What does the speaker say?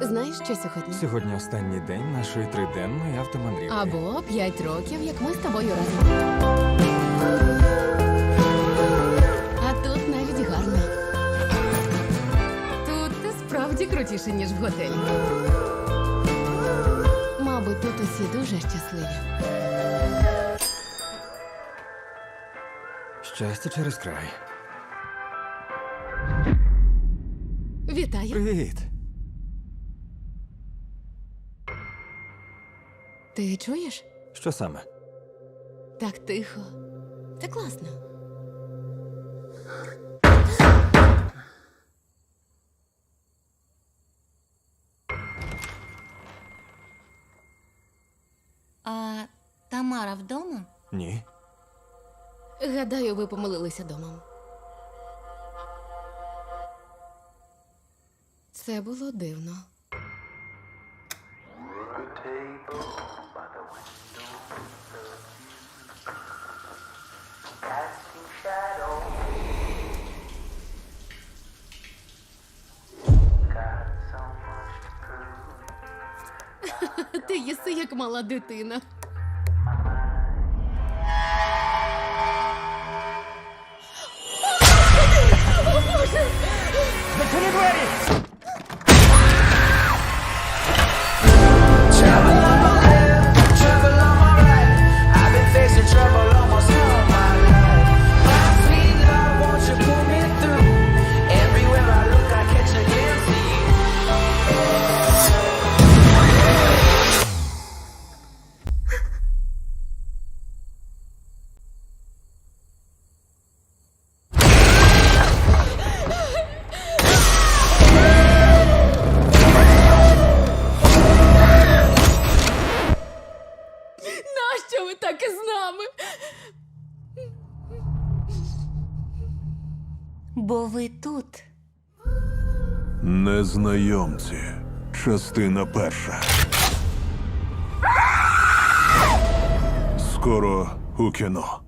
Знаєш, що сьогодні? Сьогодні останній день нашої триденної автомандрівки. Або п'ять років, як ми з тобою разом. А тут навіть гарно. Тут ти справді крутіше, ніж в готелі. Мабуть, тут усі дуже щасливі. Щастя через край. Вітаю! Привіт. Ти чуєш? Що саме? Так тихо. Це класно. А Тамара вдома? Ні. Гадаю, ви помилилися домом. Це було дивно. Ти їси як мала дитина. Trouble Нащо ви так із нами? Бо ви тут. Незнайомці. Частина перша. Скоро у кіно.